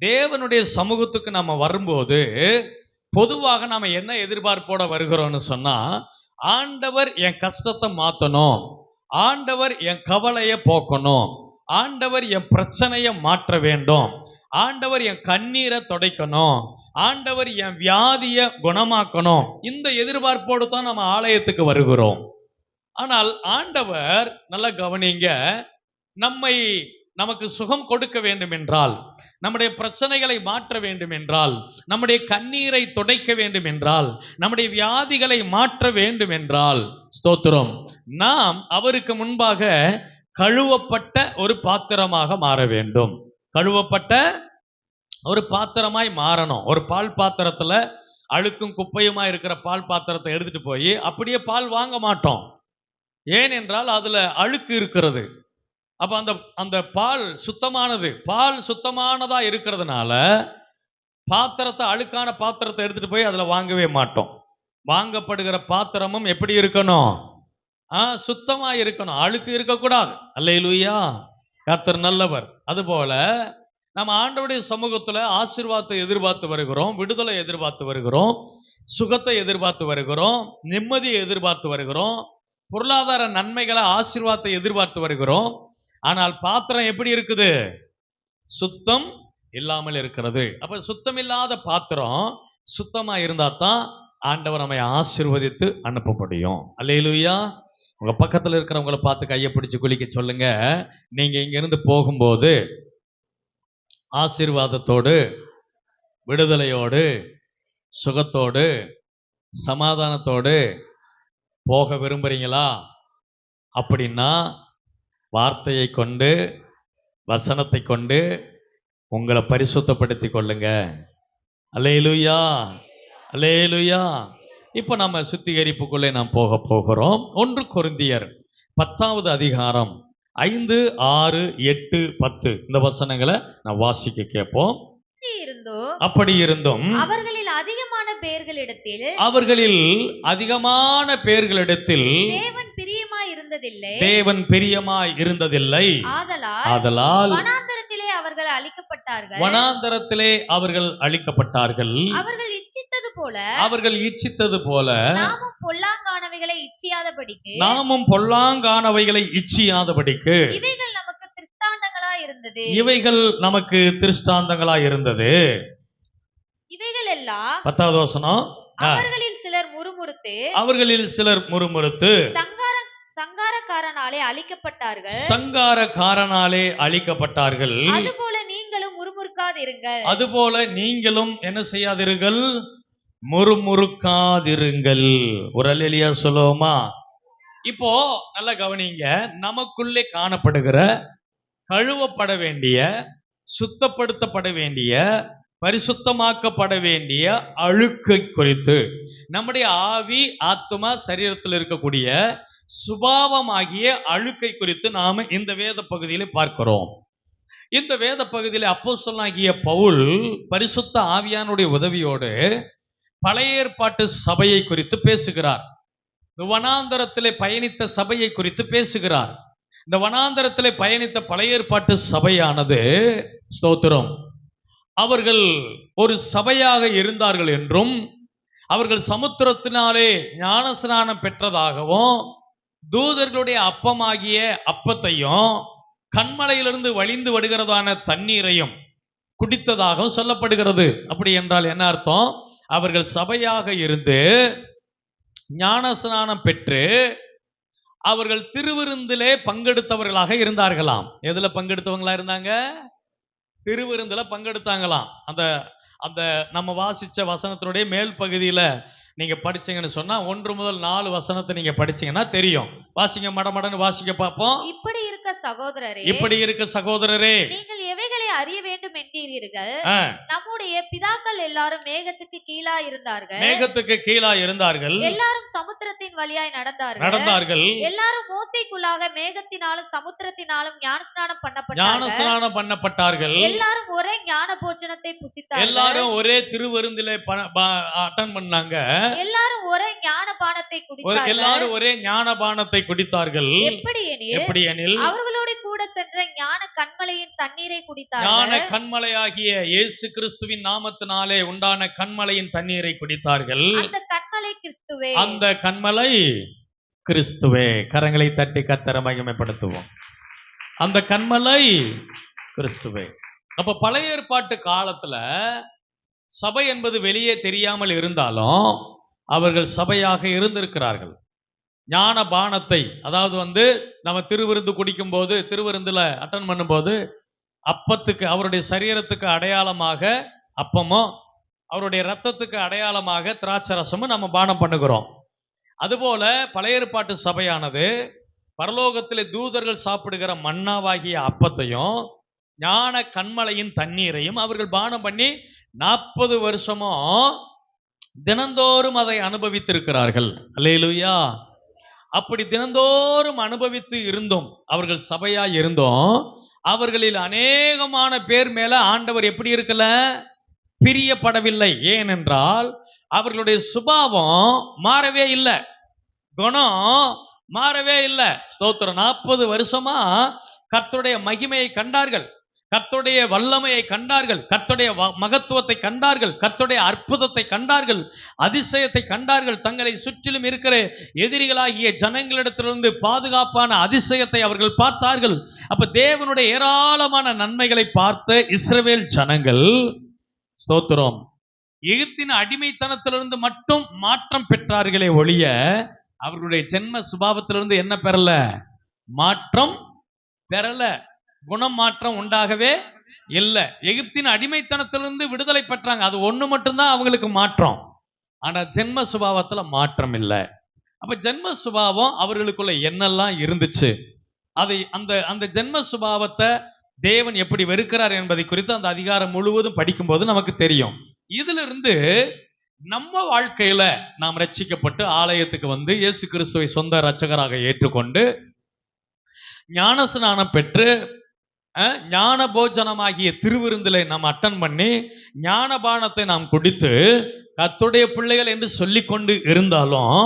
தேவனுடைய சமூகத்துக்கு நம்ம வரும்போது பொதுவாக நாம என்ன எதிர்பார்ப்போட வருகிறோம்னு சொன்னா ஆண்டவர் என் கஷ்டத்தை மாத்தணும் ஆண்டவர் என் கவலையை போக்கணும் ஆண்டவர் என் பிரச்சனையை மாற்ற வேண்டும் ஆண்டவர் என் கண்ணீரை துடைக்கணும் ஆண்டவர் என் வியாதியை குணமாக்கணும் இந்த எதிர்பார்ப்போடு தான் நம்ம ஆலயத்துக்கு வருகிறோம். ஆனால் ஆண்டவர் நல்லா கவனிங்க நம்மை நமக்கு சுகம் கொடுக்க வேண்டும் என்றால் நம்முடைய பிரச்சனைகளை மாற்ற வேண்டும் என்றால் நம்முடைய கண்ணீரை துடைக்க வேண்டும் என்றால் நம்முடைய வியாதிகளை மாற்ற வேண்டும் என்றால் ஸ்தோத்திரம். நாம் அவருக்கு முன்பாக கழுவப்பட்ட ஒரு பாத்திரமாக மாற வேண்டும். கழுவப்பட்ட ஒரு பாத்திரமாய் மாறணும். ஒரு பால் பாத்திரத்துல அழுக்கும் குப்பையுமா இருக்கிற பால் பாத்திரத்தை எடுத்துட்டு போய் அப்படியே பால் வாங்க மாட்டோம். ஏனென்றால் அதுல அழுக்கு இருக்கிறது. அப்ப அந்த அந்த பால் சுத்தமானது பால் சுத்தமானதா இருக்கிறதுனால பாத்திரத்தை அழுக்கான பாத்திரத்தை எடுத்துட்டு போய் அதுல வாங்கவே மாட்டோம். வாங்கப்படுகிற பாத்திரமும் எப்படி இருக்கணும்? ஆ சுத்தமா இருக்கணும். அழுக்கு இருக்கக்கூடாது. அல்லையிலுயா கத்தர் நல்லவர். அதுபோல நம்ம ஆண்டவுடைய சமூகத்துல ஆசீர்வாதத்தை எதிர்பார்த்து வருகிறோம் விடுதலை எதிர்பார்த்து வருகிறோம் சுகத்தை எதிர்பார்த்து வருகிறோம் நிம்மதியை எதிர்பார்த்து வருகிறோம் பொருளாதார நன்மைகளை ஆசீர்வாதத்தை எதிர்பார்த்து வருகிறோம். ஆனால் பாத்திரம் எப்படி இருக்குது? சுத்தம் இல்லாமல் இருக்கிறது. அப்ப சுத்தம் இல்லாத பாத்திரம் சுத்தமா இருந்தா தான் ஆண்டவர் நம்மை ஆசீர்வதித்து அனுப்ப முடியும். அல்லையிலுயா உங்க பக்கத்துல இருக்கிறவங்கள பார்த்து கையை பிடிச்சு குளிக்க சொல்லுங்க. நீங்க இங்கிருந்து போகும்போது ஆசீர்வாதத்தோடு விடுதலையோடு சுகத்தோடு சமாதானத்தோடு போக விரும்புறீங்களா? அப்படின்னா வார்த்தையை கொண்டு வசனத்தை கொண்டு உங்களை பரிசுத்தப்படுத்திக் கொள்ளுங்க. அலேலுயா அலேலுயா இப்போ நம்ம சுத்திகரிப்புக்குள்ளே நாம் போக போகிறோம். ஒன்று கொரிந்தியர் பத்தாவது அதிகாரம் ஐந்து ஆறு எட்டு பத்து. இந்த வசனங்களை நான் வாசிக்க கேட்போம். அப்படி இருந்தோ அப்படி இருந்தும் அவர்களில் அதிகமான பேர்களிடத்தில் அவர்களில் அதிகமான பேர்களிடத்தில் தேவன் இருந்ததில்லை. தேவன் பிரியமாய் இருந்ததில்லை. ஆதலால் ஆதலால் வனாந்தரத்திலே அவர்கள் அழிக்கப்பட்டார்கள். வனாந்தரத்திலே அவர்கள் அழிக்கப்பட்டார்கள். அவர்கள் இச்சித்தது போல அவர்கள் இச்சித்தது போல நாமும் பொல்லாங்கானவைகளை இச்சியாதபடிக்கு நாமும் பொல்லாங்கானவைகளை இச்சியாதபடிக்கு இவைகள் நமக்கு திருஷ்டாந்தங்களா இருந்தது. இவைகள் நமக்கு திருஷ்டாந்தங்களாய் இருந்தது. இவைகள் எல்லாம் பத்தாவது வசனம். அவர்களில் சிலர் முறுமுறுத்து அவர்களில் சிலர் முறுமுறுத்து சங்கார சங்காரக்காரனாலே அழிக்கப்பட்டார்கள். சங்காரக்காரனாலே அழிக்கப்பட்டார்கள். அதுபோல நீங்களும் முறுமுறுக்காதிருங்கள். அதுபோல நீங்களும் என்ன செய்யாதிருங்கள்? முறுமுறுக்காதிருங்கள். ஒரு அல்லேலியா சொல்லுவோமா? இப்போ நல்லா கவனிங்க. நமக்குள்ளே காணப்படுகிற கழுவப்பட வேண்டிய சுத்தப்படுத்தப்பட வேண்டிய பரிசுத்தமாக்கப்பட வேண்டிய அழுக்கை குறித்து நம்முடைய ஆவி ஆத்மா சரீரத்தில் இருக்கக்கூடிய சுபாவமாகிய அழுக்கை குறித்து நாம் இந்த வேத பகுதியில் பார்க்கிறோம். இந்த வேத பகுதியில அப்போஸ்தலனாகிய பவுல் பரிசுத்த ஆவியானுடைய உதவியோடு பழைய ஏற்பாட்டு சபையை குறித்து பேசுகிறார். வனாந்தரத்திலே பயணித்த சபையை குறித்து பேசுகிறார். இந்த வனாந்தரத்திலே பயணித்த பழைய ஏற்பாட்டு சபையானது ஸ்தோத்திரம் அவர்கள் ஒரு சபையாக இருந்தார்கள் என்றும் அவர்கள் சமுத்திரத்தினாலே ஞானஸ்நானம் பெற்றதாகவும் தூதர்களுடைய அப்பமாகிய அப்பத்தையும் கண்மலையிலிருந்து வழிந்து வருகிறதான தண்ணீரையும் குடித்ததாகவும் சொல்லப்படுகிறது. அப்படி என்றால் என்ன அர்த்தம்? அவர்கள் சபையாக இருந்து ஞானஸ்நானம் பெற்று அவர்கள் திருவிருந்திலே பங்கெடுத்தவர்களாக இருந்தார்களாம். எதுல பங்கெடுத்தவங்களா இருந்தாங்க? திருவிருந்தில் பங்கெடுத்தாங்களாம். அந்த அந்த நம்ம வாசிச்ச வசனத்தினுடைய மேல் பகுதியில நீங்க படிச்சீங்கன்னு சொன்னா ஒன்று முதல் நாலு வசனத்தை நீங்க படிச்சீங்கன்னா தெரியும். வாசிங்க மடமடன்னு வாசிக்க பார்ப்போம். இப்படி இருக்க சகோதரரே இப்படி இருக்க சகோதரரே. நீங்கள் எவைகளை அறிய வேண்டும் என்கிறீர்கள்? நம்முடைய பிதாக்கள் எல்லாரும் மேகத்துக்கு கீழா இருந்தார்கள் மேகத்துக்கு கீழா இருந்தார்கள் எல்லாரும் சமுத்திரத்தின் வழியாய் நடந்தார்கள். நடந்தார்கள். எல்லாரும் மோசைக்குள்ளாக மேகத்தினாலும் சமுத்திரத்தினாலும் ஞானஸ்நானம் பண்ணப்பட்டார்கள். ஞானஸ்நானம் பண்ணப்பட்டார்கள். எல்லாரும் ஒரே ஞான போஜனத்தை புசித்தார்கள். எல்லாரும் ஒரே திருவிருந்திலே அட்டன் பண்ணாங்க. எல்லாரும் ஒரே ஞான பானத்தை குடித்தார்கள் எல்லாரும் ஒரே ஞானபானத்தை குடித்தார்கள். எப்படி எனில் எப்படி எனில் அவர்களோடு கூட சென்ற ஞான கண்மலையின் தண்ணீரை ஞான குடித்தார்கள் கண்மலையாகிய இயேசு கிறிஸ்துவின் நாமத்தினாலே உண்டான கண்மலையின் தண்ணீரை குடித்தார்கள். அந்த கண்மலை கிறிஸ்துவே. அந்த கண்மலை கிறிஸ்துவே கரங்களை தட்டி கத்தர மகிமைப்படுத்துவோம். அந்த கண்மலை கிறிஸ்துவே. அப்ப பழைய ஏற்பாட்டு காலத்துல சபை என்பது வெளியே தெரியாமல் இருந்தாலும் அவர்கள் சபையாக இருந்திருக்கிறார்கள். ஞான பானத்தை அதாவது வந்து நம்ம திருவிருந்து குடிக்கும் போது திருவிருந்துல அட்டன் பண்ணும்போது அப்பத்துக்கு அவருடைய சரீரத்துக்கு அடையாளமாக அப்பமும் அவருடைய ரத்தத்துக்கு அடையாளமாக திராட்சை ரசமும் நம்ம பானம் பண்ணுகிறோம். அதுபோல பழைய ஏற்பாட்டு சபையானது பரலோகத்தில் தூதர்கள் சாப்பிடுகிற மன்னாவாகிய அப்பத்தையும் ஞான கண்மலையின் தண்ணீரையும் அவர்கள் பானம் பண்ணி நாற்பது வருஷமும் தினந்தோறும் அதை அனுபவித்திருக்கிறார்கள். அல்லேலூயா. அப்படி தினந்தோறும் அனுபவித்து இருந்தோம் அவர்கள் சபையா இருந்தோம் அவர்களில் அநேகமான பேர் மேல ஆண்டவர் எப்படி இருக்கல? பிரியப்படவில்லை. ஏனென்றால் அவர்களுடைய சுபாவம் மாறவே இல்லை. குணம் மாறவே இல்லை. ஸ்தோத்திரம். நாற்பது வருஷமா கர்த்தருடைய மகிமையை கண்டார்கள். கத்துடைய வல்லமையை கண்டார்கள். கத்துடைய மகத்துவத்தை கண்டார்கள். கத்துடைய அற்புதத்தை கண்டார்கள். அதிசயத்தை கண்டார்கள். தங்களை சுற்றிலும் இருக்கிற எதிரிகளாகிய ஜனங்களிடத்திலிருந்து பாதுகாப்பான அதிசயத்தை அவர்கள் பார்த்தார்கள். அப்ப தேவனுடைய ஏராளமான நன்மைகளை பார்த்த இஸ்ரவேல் ஜனங்கள் ஸ்தோத்திரம். எகிப்தின் அடிமைத்தனத்திலிருந்து மட்டும் மாற்றம் பெற்றார்களே ஒழிய அவர்களுடைய ஜென்ம சுபாவத்திலிருந்து என்ன பெறல? மாற்றம் பெறல. குணம் மாற்றம் உண்டாகவே இல்லை. எகிப்தின் அடிமைத்தனத்திலிருந்து விடுதலை பெற்றாங்க. அது ஒன்று மட்டும்தான் அவங்களுக்கு மாற்றம். ஆனால் ஜென்ம சுபாவத்தில் மாற்றம் இல்லை. அப்போ ஜென்ம சுபாவம் அவர்களுக்குள்ள என்னெல்லாம் இருந்துச்சு? அதை அந்த அந்த ஜென்ம சுபாவத்தை தேவன் எப்படி வெறுக்கிறார் என்பதை குறித்து அந்த அதிகாரம் முழுவதும் படிக்கும்போது நமக்கு தெரியும். இதுல இருந்து நம்ம வாழ்க்கையில நாம் ரட்சிக்கப்பட்டு ஆலயத்துக்கு வந்து இயேசு கிறிஸ்துவை சொந்த ரட்சகராக ஏற்றுக்கொண்டு ஞானஸ்நானம் பெற்று ஞான போஜனமாகிய திருவிருந்திலை நாம் அட்டன் பண்ணி ஞானபானத்தை நாம் குடித்து கத்துடைய பிள்ளைகள் என்று சொல்லிக்கொண்டு இருந்தாலும்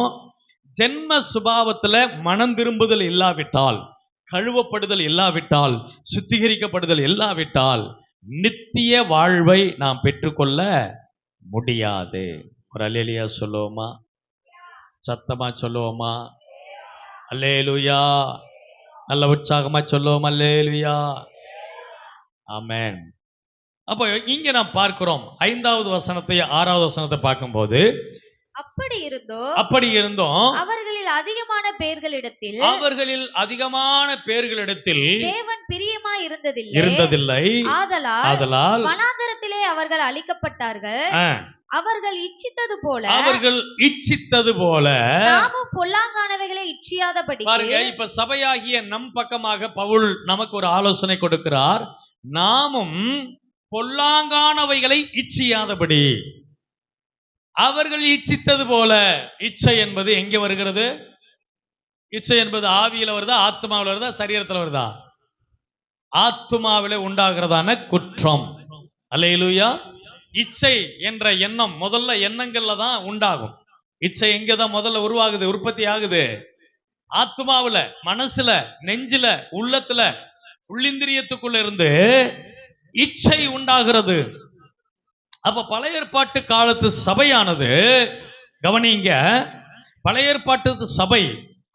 ஜென்ம சுபாவத்துல மனம் திரும்புதல் இல்லாவிட்டால் கழுவப்படுதல் இல்லாவிட்டால் சுத்திகரிக்கப்படுதல் இல்லாவிட்டால் நித்திய வாழ்வை நாம் பெற்றுக்கொள்ள முடியாது. ஒரு அல்லேலியா சொல்லுவோமா? சத்தமா சொல்லுவோமா? அல்லேலுயா. நல்ல உற்சாகமா சொல்லுவோம்? அல்லேலுயா. ஆமென். அப்போ இங்க நாம் பார்க்கிறோம் ஐந்தாவது வசனத்தை ஆறாவது வசனத்தை பார்க்கும்போது அப்படி இருந்தோ? அப்படி இருந்தும் அவர்களில் அதிகமான பேர்களிடத்தில் அவர்களில் அதிகமான பேர்களிடத்தில் தேவன் பிரியமா இருந்ததில்லை. இருந்ததில்லை. ஆதலால் ஆதலால் வனாந்தரத்திலே அவர்கள் அழிக்கப்பட்டார்கள். அவர்கள் இச்சித்தது போல அவர்கள் இச்சித்தது போல நாமும் பொல்லாங்கானவைகளை இச்சியாதபடி பாருங்க இப்ப சபையாகிய நம் பக்கமாக பவுல் நமக்கு ஒரு ஆலோசனை கொடுக்கிறார். நாமும் பொல்லாங்கானவைகளை இச்சியாதபடி. அவர்கள் இச்சித்தது போல இச்சை என்பது எங்க வருகிறது? இச்சை என்பது ஆவியில வருதா ஆத்மாவில் வருதா சரீரத்துல வருதா? ஆத்மாவிலே உண்டாகிறதான குற்றம். அல்லேலூயா. இச்சை என்ற எண்ணம் முதல்ல எண்ணங்கள்ல தான் உண்டாகும். இச்சை எங்க தான் முதல்ல உருவாகுது உற்பத்தி ஆகுது? ஆத்மாவில மனசுல நெஞ்சில உள்ளத்துல உள்ளிந்திரியத்துக்குள்ள இருந்து இச்சை உண்டாகிறது. அப்ப பழைய ஏற்பாட்டு காலத்து சபையானது கவனிங்க பழைய ஏற்பாட்டு சபை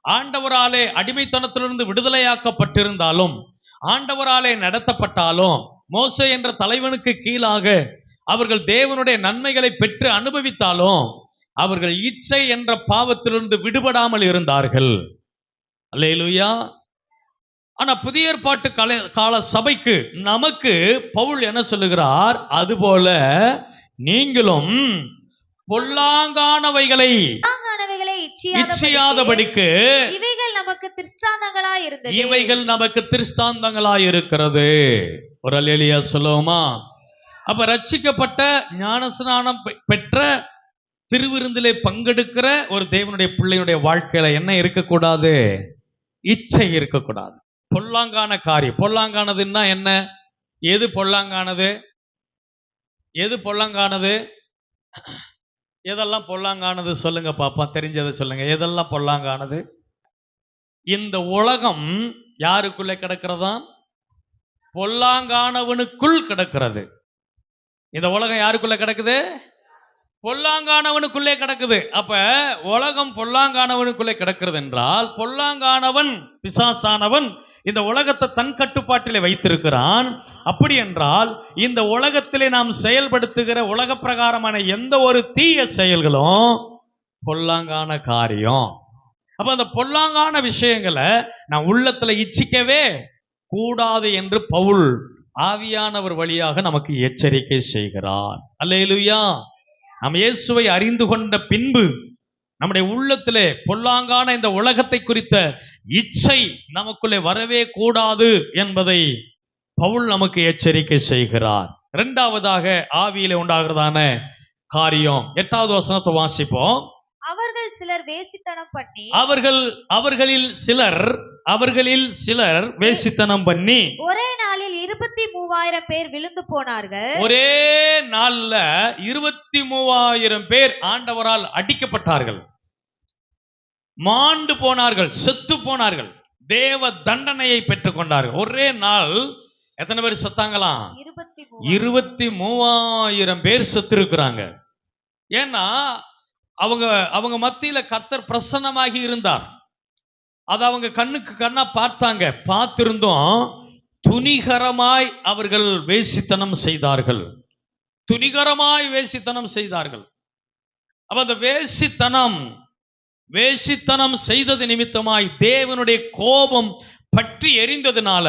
ஆண்டவராலே அடிமைத்தனத்திலிருந்து விடுதலையாக்கப்பட்டிருந்தாலும் ஆண்டவராலே நடத்தப்பட்டாலும் மோசே என்ற தலைவனுக்கு கீழாக அவர்கள் தேவனுடைய நன்மைகளை பெற்று அனுபவித்தாலும் அவர்கள் இச்சை என்ற பாவத்திலிருந்து விடுபடாமல் இருந்தார்கள். அல்லேலூயா. ஆனா புதிய ஏற்பாட்டு கால கால சபைக்கு நமக்கு பவுல் என்ன சொல்லுகிறார்? அதுபோல நீங்களும் பொல்லாங்கானவைகளை பொல்லாங்கானவைகளை இச்சியாதபடி இச்சியாதபடிக்கு நமக்கு திருஷ்டாந்தங்களா இருந்தது. இவைகள் நமக்கு திருஷ்டாந்தங்களாய் இருக்கிறது. ஒரு அலேலியா சொல்லுவோமா? அப்ப ரட்சிக்கப்பட்ட ஞானஸ்நானம் பெற்ற திருவிருந்திலே பங்கெடுக்கிற ஒரு தேவனுடைய பிள்ளையுடைய வாழ்க்கையில என்ன இருக்கக்கூடாது? இச்சை இருக்கக்கூடாது. பொல்லாங்கான காரியம். பொல்லாங்கானதுன்னா என்ன? எது பொல்லாங்கானது? எது பொல்லாங்கானது? எதெல்லாம் பொல்லாங்கானது சொல்லுங்க பாப்பா தெரிஞ்சதை சொல்லுங்க. எதெல்லாம் பொல்லாங்கானது? இந்த உலகம் யாருக்குள்ளே கிடக்கிறதா? பொல்லாங்கானவனுக்குள் கிடக்கிறது. இந்த உலகம் யாருக்குள்ள கிடக்குது? பொல்லாங்கானவனுக்குள்ளே கிடக்குது. அப்ப உலகம் பொல்லாங்கானவனுக்குள்ளே கிடக்கிறது என்றால் பொல்லாங்கானவன் பிசாசானவன் இந்த உலகத்தை தன் கட்டுப்பாட்டிலே வைத்திருக்கிறான். அப்படி என்றால் இந்த உலகத்திலே நாம் செயல்படுத்துகிற உலக பிரகாரமான எந்த ஒரு தீய செயல்களும் பொல்லாங்கான காரியம். அப்ப அந்த பொல்லாங்கான விஷயங்களை நான் உள்ளத்துல இச்சிக்கவே கூடாது என்று பவுல் ஆவியானவர் வழியாக நமக்கு எச்சரிக்கை செய்கிறார். அல்லேலூயா. நாம் இயேசுவை அறிந்து கொண்ட பின்பு நம்முடைய உள்ளத்திலே பொல்லாங்கான இந்த உலகத்தை குறித்த இச்சை நமக்குள்ளே வரவே கூடாது என்பதை பவுல் நமக்கு எச்சரிக்கை செய்கிறார். இரண்டாவதாக ஆவியிலே உண்டாகிறதான காரியம். எட்டாவது வசனத்தை வாசிப்போம். அவர்கள் சிலர் வேசித்தனம் பண்ணி அவர்கள் அவர்களில் சிலர் அவர்களில் சிலர் வேசித்தனம் பண்ணி ஒரே நாளில் இருபத்தி மூவாயிரம் பேர் விழுந்து போனார்கள். ஒரே நாள்ல இருபத்தி மூவாயிரம் பேர் ஆண்டவரால் அடிக்கப்பட்டார்கள். மாண்டு போனார்கள் செத்து போனார்கள் தேவ தண்டனையை பெற்றுக்கொண்டார்கள். ஒரே நாள் எத்தனை பேர் செத்தாங்களாம்? இருபத்தி இருபத்தி மூவாயிரம் பேர் செத்து இருக்கிறாங்க ஏன்னா அவங்க அவங்க மத்தியில கத்தர் பிரசன்னமாகி இருந்தார். அதை அவங்க கண்ணுக்கு கண்ணா பார்த்தாங்க. பார்த்திருந்தோம் துணிகரமாய் அவர்கள் வேசித்தனம் செய்தார்கள். துணிகரமாய் வேசித்தனம் செய்தார்கள். அப்ப அந்த வேசித்தனம் வேசித்தனம் செய்தது நிமித்தமாய் தேவனுடைய கோபம் பற்றி எரிந்ததுனால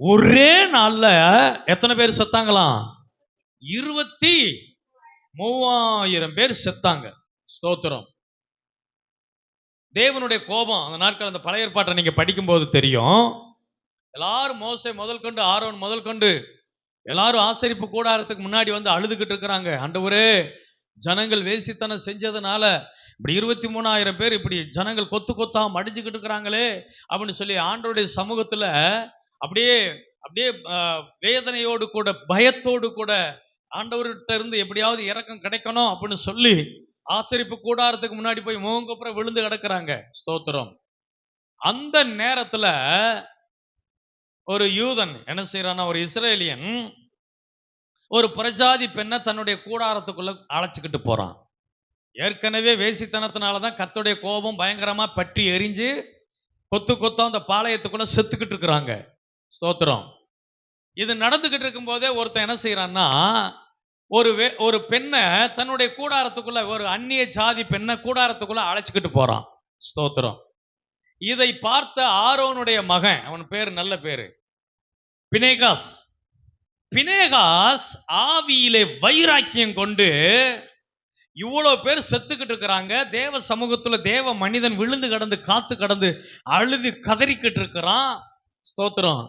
ஒரே நாள்ல எத்தனை பேர் செத்தாங்களாம்? இருபத்தி மூவாயிரம் பேர் செத்தாங்க. ஸ்தோத்திரம். தேவனுடைய கோபம் அந்த நாட்கள் அந்த பழைய ஏற்பாட்டை நீங்க படிக்கும்போது தெரியும். எல்லாரும் மோசை முதல் கொண்டு ஆரோன் முதல் கொண்டு எல்லாரும் ஆசரிப்பு கூடாரத்துக்கு முன்னாடி வந்து அழுதுகிட்டு இருக்கிறாங்க. அண்டவரே ஜனங்கள் வேசித்தனம் செஞ்சதுனால இப்படி இருபத்தி மூணாயிரம் பேர் இப்படி ஜனங்கள் கொத்து கொத்தா மடிஞ்சுக்கிட்டு இருக்கிறாங்களே அப்படின்னு சொல்லி ஆண்டோடைய சமூகத்துல அப்படியே அப்படியே வேதனையோடு கூட பயத்தோடு கூட ஆண்டவர்கிட்ட இருந்து எப்படியாவது இறக்கம் கிடைக்கணும் அப்படின்னு சொல்லி ஆசரிப்பு கூடாரத்துக்கு முன்னாடி போய் முகங்கப்புறம் விழுந்து கிடக்குறாங்க. ஸ்தோத்திரம். அந்த நேரத்துல ஒரு யூதன் என்ன செய்யறான்னா ஒரு இஸ்ரேலியன் ஒரு பிரஜாதி பெண்ணை தன்னுடைய கூடாரத்துக்குள்ள அழைச்சிக்கிட்டு போறான். ஏற்கனவே வேசித்தனத்தினால தான் கத்துடைய கோபம் பயங்கரமா பற்றி எரிஞ்சு கொத்து கொத்தம் அந்த பாளையத்துக்குள்ள செத்துக்கிட்டு இருக்கிறாங்க. ஸ்தோத்திரம். இது நடந்துகிட்டு இருக்கும்போதே ஒருத்தன் என்ன செய்யறான்னா ஒரு ஒரு பெண்ணை தன்னுடைய கூடாரத்துக்குள்ள ஒரு அந்நிய ஜாதி பெண்ணை கூடாரத்துக்குள்ள அழைச்சிக்கிட்டு போறான். ஸ்தோத்திரம். இதை பார்த்த ஆரோனுடைய மகன் அவன் பேர் நல்ல பேரு பினேகாஸ். பினேகாஸ் ஆவியிலே வைராக்கியம் கொண்டு இவ்வளவு பேர் செத்துக்கிட்டு இருக்கிறாங்க. தேவ சமூகத்துல தேவ மனிதன் விழுந்து கடந்து காத்து கடந்து அழுது கதறிக்கிட்டு இருக்கிறான். ஸ்தோத்திரம்.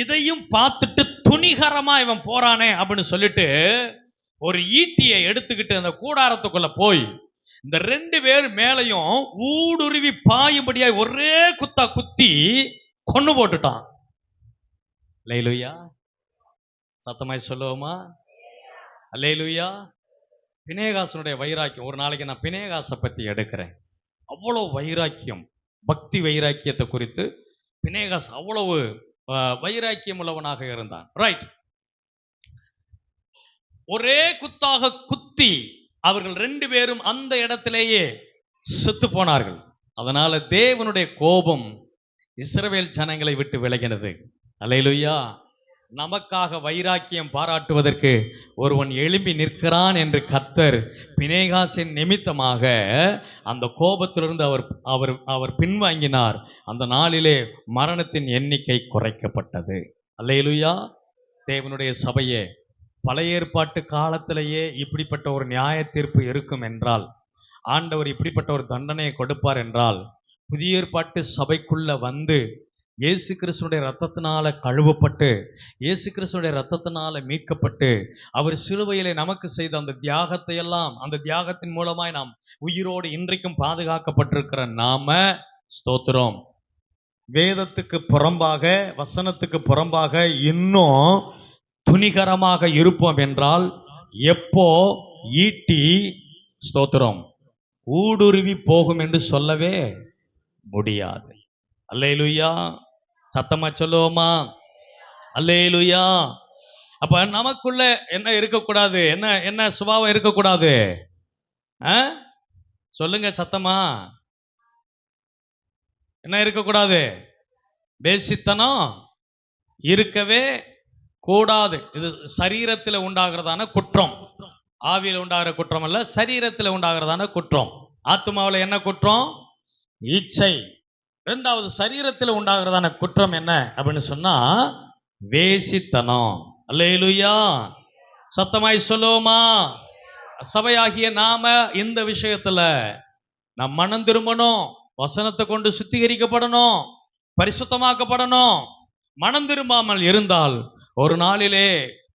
இதையும் பார்த்துட்டு துணிகரமா இவன் போறானே அப்படின்னு சொல்லிட்டு ஒரு ஈட்டியை எடுத்துக்கிட்டு அந்த கூடாரத்துக்குள்ள போய் இந்த ரெண்டு பேர் மேலையும் ஊடுருவி பாயும்படியா ஒரே குத்தா குத்தி கொண்டு போட்டுட்டான். லைலுயா சத்தமாய் சொல்லுவோமா? அல்லேலுயா. பினேகாசனுடைய வைராக்கியம். ஒரு நாளைக்கு நான் பினேகாசை பற்றி எடுக்கிறேன். அவ்வளோ வைராக்கியம் பக்தி வைராக்கியத்தை குறித்து பினேகாஸ் அவ்வளவு வைராக்கியம் உள்ளவனாக இருந்தான். ரைட் ஒரே குத்தாக குத்தி அவர்கள் ரெண்டு பேரும் அந்த இடத்திலேயே செத்து போனார்கள். அதனால தேவனுடைய கோபம் இஸ்ரவேல் ஜனங்களை விட்டு விலகினது. அலையிலுயா நமக்காக வைராக்கியம் பாராட்டுவதற்கு ஒருவன் எழும்பி நிற்கிறான் என்று கத்தர் பினேகாசின் நிமித்தமாக அந்த கோபத்திலிருந்து அவர் அவர் அவர் பின்வாங்கினார். அந்த நாளிலே மரணத்தின் எண்ணிக்கை குறைக்கப்பட்டது. அல்லேலூயா! தேவனுடைய சபையே பழைய ஏற்பாட்டு காலத்திலேயே இப்படிப்பட்ட ஒரு நியாய தீர்ப்பு இருக்கும் என்றால் ஆண்டவர் இப்படிப்பட்ட ஒரு தண்டனையை கொடுப்பார் என்றால் புதிய ஏற்பாட்டு சபைக்குள்ள வந்து இயேசு கிறிஸ்துடைய ரத்தத்தினால கழுவப்பட்டு இயேசு கிறிஸ்துடைய ரத்தத்தினால மீட்கப்பட்டு அவர் சிலுவையிலே நமக்கு செய்த அந்த தியாகத்தை எல்லாம் அந்த தியாகத்தின் மூலமாய் நாம் உயிரோடு இன்றைக்கும் பாதுகாக்கப்பட்டிருக்கிற நாம ஸ்தோத்திரம். வேதத்துக்கு புறம்பாக வசனத்துக்கு புறம்பாக இன்னும் துணிகரமாக இருப்போம் என்றால் எப்போ ஈட்டி ஸ்தோத்திரம். ஊடுருவி போகும் என்று சொல்லவே முடியாது. அல்லையிலுயா சத்தமா சொல்லுவோமா? அல்லேலுயா. அப்ப நமக்குள்ள என்ன இருக்கக்கூடாது? என்ன என்ன சுபாவம் இருக்கக்கூடாது? ஆ? சொல்லுங்க சத்தமா. என்ன இருக்கக்கூடாது? பேசித்தனம் இருக்கவே கூடாது. இது சரீரத்தில் உண்டாகிறதான குற்றம். ஆவியில் உண்டாகிற குற்றம் அல்ல சரீரத்தில் உண்டாகிறதான குற்றம். ஆத்மாவில் என்ன குற்றம்? இச்சை. இரண்டாவது சரீரத்தில் உண்டாகிறதான குற்றம் என்ன அப்படின்னு சொன்னா வேசித்தனம். அல்லேலுயா. சத்தமாய் சொல்லுவோமா? சபையாகிய நாம இந்த விஷயத்துல நம் மனம் திரும்பணும் வசனத்தை கொண்டு சுத்திகரிக்கப்படணும் பரிசுத்தமாக்கப்படணும். மனம் திரும்பாமல் இருந்தால் ஒரு நாளிலே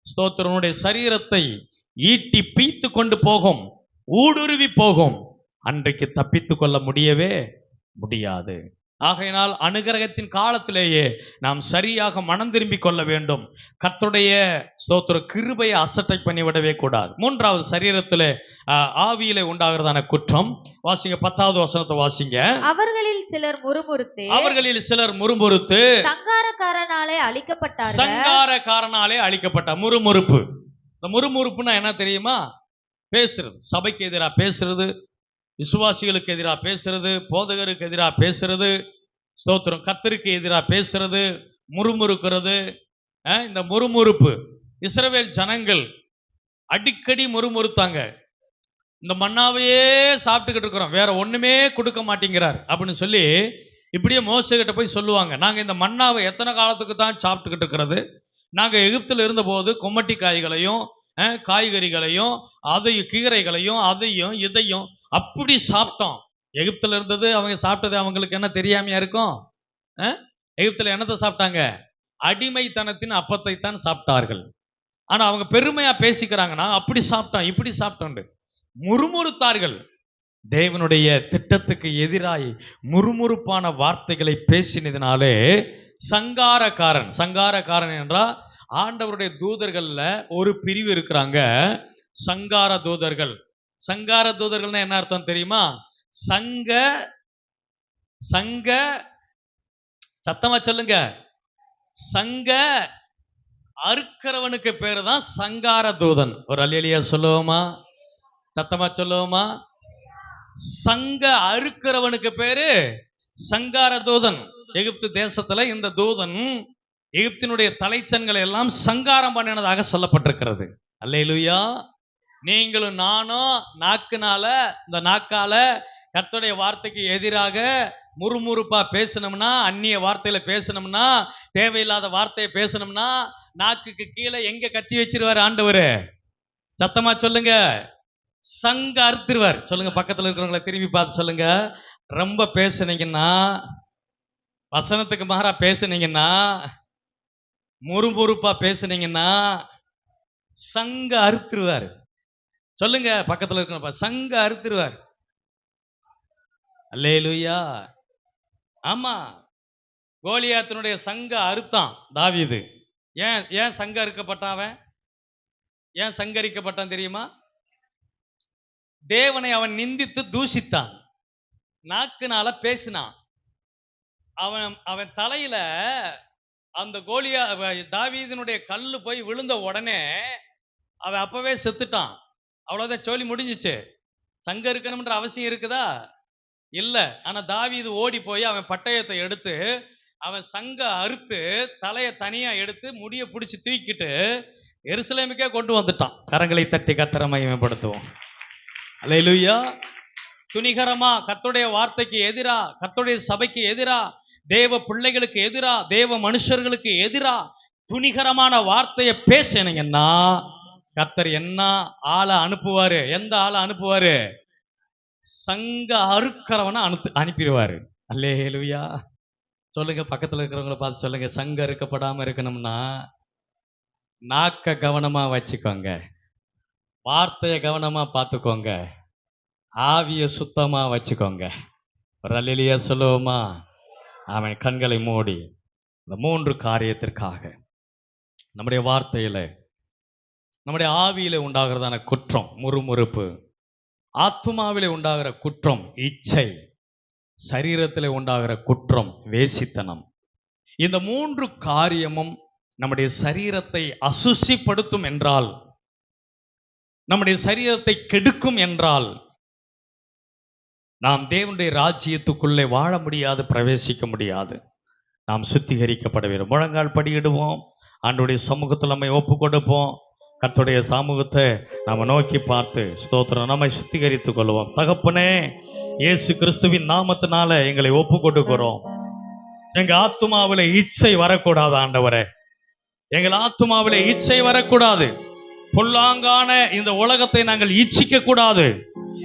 ஸ்தோத்திரனுடைய சரீரத்தை ஈட்டி பீத்து கொண்டு போகும் ஊடுருவி போகும். அன்றைக்கு தப்பித்து கொள்ள முடியவே முடியாது. ஆகையினால் அனுகிரகத்தின் காலத்திலேயே நாம் சரியாக மனம் திரும்பிக் கொள்ள வேண்டும். கர்த்தருடைய ஸ்தோத்திர கிருபையை அசட்டை பண்ணிவிடவே கூடாது. மூன்றாவது சரீரத்திலே ஆவியிலே உண்டாகிறதான குற்றம். வாசிங்க பத்தாவது வசனத்தை வாசிங்க. அவர்களில் சிலர் முறுமுறுத்து அவர்களில் சிலர் முறுமுறுத்து சங்காரக்காரனாலே அழிக்கப்பட்டார்கள். சங்காரக்காரனாலே அழிக்கப்பட்ட முறுமுறுப்பு. இந்த முறுமுறுப்புனா என்ன தெரியுமா? பேசுறது. சபைக்கு எதிராக பேசுறது விசுவாசிகளுக்கு எதிராக பேசுறது போதகருக்கு எதிராக பேசுறது ஸ்தோத்திரம் கத்தருக்கு எதிராக பேசுறது முறுமுறுக்கிறது இந்த முறுமுறுப்பு. இஸ்ரவேல் ஜனங்கள் அடிக்கடி முறுமுறுத்தாங்க. இந்த மண்ணாவையே சாப்பிட்டுக்கிட்டு இருக்கிறோம். வேற ஒண்ணுமே கொடுக்க மாட்டேங்கிறார் அப்படின்னு சொல்லி இப்படியே மோசகிட்ட போய் சொல்லுவாங்க. நாங்கள் இந்த மண்ணாவை எத்தனை காலத்துக்கு தான் சாப்பிட்டுக்கிட்டு இருக்கிறது? நாங்கள் எகிப்தில் இருந்தபோது கொம்மட்டி காய்களையும் காய்கறிகளையும் அதையும் கீரைகளையும் அதையும் இதையும் அப்படி சாப்பிட்டோம். எகிப்தில் இருந்தது அவங்க சாப்பிட்டது அவங்களுக்கு என்ன தெரியாமையா இருக்கும்? எகிப்தில் என்னத்தை சாப்பிட்டாங்க? அடிமைத்தனத்தின் அப்பத்தை தான் சாப்பிட்டார்கள். ஆனா அவங்க பெருமையா பேசிக்கிறாங்கன்னா அப்படி சாப்பிட்டோம் இப்படி சாப்பிட்டோம் முறுமுறுத்தார்கள். தேவனுடைய திட்டத்துக்கு எதிராய் முறுமுறுப்பான வார்த்தைகளை பேசினதினாலே சங்காரக்காரன் சங்காரக்காரன் என்றால் ஆண்டவருடைய தூதர்களில் ஒரு பிரிவு இருக்கிறாங்க. சங்கார தூதர்கள். சங்கார தூதர்கள்னா என்ன அர்த்தம் தெரியுமா? சங்க சங்க சத்தமா சொல்லுங்க. சங்க அறுக்கிறவனுக்கு பேரு தான் சங்கார தூதன். ஒரு அலியலியா சொல்லுவோமா? சத்தமா சொல்லுவோமா? சங்க அறுக்கிறவனுக்கு பேரு சங்கார தூதன். எகிப்து தேசத்துல இந்த தூதன் எகிப்தினுடைய தலைச்சன்களை எல்லாம் சங்காரம் பண்ணினதாக சொல்லப்பட்டிருக்கிறது. அல்லையிலுயா நீங்களும் நானும் நாக்குனால இந்த நாக்கால கர்த்தருடைய வார்த்தைக்கு எதிராக முறுமுறுப்பா பேசணும்னா அந்நிய வார்த்தையில பேசணும்னா தேவையில்லாத வார்த்தையை பேசணும்னா நாக்குக்கு கீழே எங்க கத்தி வச்சிருவாரு ஆண்டவர்? சத்தமா சொல்லுங்க. சங்க அறுத்துருவார். சொல்லுங்க பக்கத்துல இருக்கிறவங்கள திரும்பி பார்த்து சொல்லுங்க. ரொம்ப பேசுனீங்கன்னா வசனத்துக்கு மாறா பேசுனீங்கன்னா முறுமுறுப்பா பேசுனீங்கன்னா சங்க அறுத்துருவாரு. சொல்லுங்க பக்கத்தில் இருக்கிற சங்க அறுத்துருவார். அல்லேலூயா. ஆமா. கோலியாத்தினுடைய சங்க அறுத்தான் தாவிது. ஏன் ஏன் சங்க அறுக்கப்பட்டான் அவன்? ஏன் சங்கரிக்கப்பட்டான் தெரியுமா? தேவனை அவன் நிந்தித்து தூஷித்தான். நாக்குனால பேசினான். அவன் அவன் தலையில அந்த கோலியா தாவீதினுடைய கல்லு போய் விழுந்த உடனே அவன் அப்பவே செத்துட்டான். அவ்வளோதான் சொல்லி முடிஞ்சிச்சு. சங்கம் இருக்கணும்ன்ற அவசியம் இருக்குதா? இல்லை. ஆனால் தாவீது ஓடி போய் அவன் பட்டயத்தை எடுத்து அவன் சங்க அறுத்து தலையை தனியாக எடுத்து முடிய பிடிச்சி தூக்கிட்டு எருசலேமுக்கே கொண்டு வந்துட்டான். கரங்களை தட்டி கத்தர மகிமைப்படுத்துவோம். அல்லேலூயா துணிகரமா கத்துடைய வார்த்தைக்கு எதிரா கத்துடைய சபைக்கு எதிரா தேவ பிள்ளைகளுக்கு எதிரா தேவ மனுஷர்களுக்கு எதிரா துணிகரமான வார்த்தையை பேசினீங்கன்னா கர்த்தர் என்ன ஆளை அனுப்புவாரு? எந்த ஆளை அனுப்புவாரு? சங்க அறுக்கிறவனை அனுப்பு அனுப்பிடுவாரு. அல்லேலூயா. சொல்லுங்க பக்கத்தில் இருக்கிறவங்கள பார்த்து சொல்லுங்க. சங்க அறுக்கப்படாமல் இருக்கணும்னா நாக்க கவனமாக வச்சுக்கோங்க. வார்த்தையை கவனமாக பார்த்துக்கோங்க. ஆவியை சுத்தமாக வச்சுக்கோங்க. ரலிலியா சொல்லுவோமா? அவன் கண்களை மூடி. இந்த மூன்று காரியத்திற்காக. நம்முடைய வார்த்தையில் நம்முடைய ஆவியில் உண்டாகிறதான குற்றம் முறுமுறுப்பு ஆத்மாவில் உண்டாகிற குற்றம் இச்சை சரீரத்தில் உண்டாகிற குற்றம் வேசித்தனம். இந்த மூன்று காரியமும் நம்முடைய சரீரத்தை அசுசிப்படுத்தும் என்றால் நம்முடைய சரீரத்தை கெடுக்கும் என்றால் நாம் தேவனுடைய ராஜ்யத்துக்குள்ளே வாழ முடியாது பிரவேசிக்க முடியாது. நாம் சுத்திகரிக்கப்பட வேண்டும். முழங்கால் படியிடுவோம். ஆண்டுடைய சமூகத்தில் நம்மை ஒப்பு கொடுப்போம் கர்த்தருடைய சமூகத்தை நாம நோக்கி பார்த்து ஸ்தோத்திரம். நம்மை சுத்திகரித்துக் கொள்வோம். தகப்பனே இயேசு கிறிஸ்துவின் நாமத்தினால எங்களை ஒப்பு கொடுக்கிறோம் எங்க ஆத்துமாவில இச்சை வரக்கூடாது ஆண்டவரே. எங்கள் ஆத்துமாவில இச்சை வரக்கூடாது. பொல்லாங்கான இந்த உலகத்தை நாங்கள் இச்சிக்க கூடாது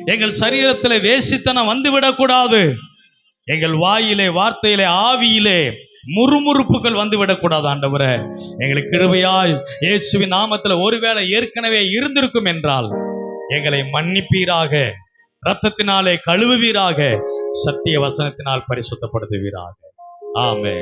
எங்கள் சரீரத்தில் வேசித்தனம் வந்துவிடக்கூடாது. எங்கள் வாயிலே வார்த்தையிலே ஆவியிலே முறுமுறுப்புகள் வந்துவிடக்கூடாது ஆண்டவரே. எங்களுக்கு கிருபையாய் இயேசுவின் நாமத்துல ஒருவேளை ஏற்கனவே இருந்திருக்கும் என்றால் எங்களை மன்னிப்பீராக ரத்தத்தினாலே கழுவுவீராக சத்திய வசனத்தினால் பரிசுத்தப்படுத்துவீராக. ஆமே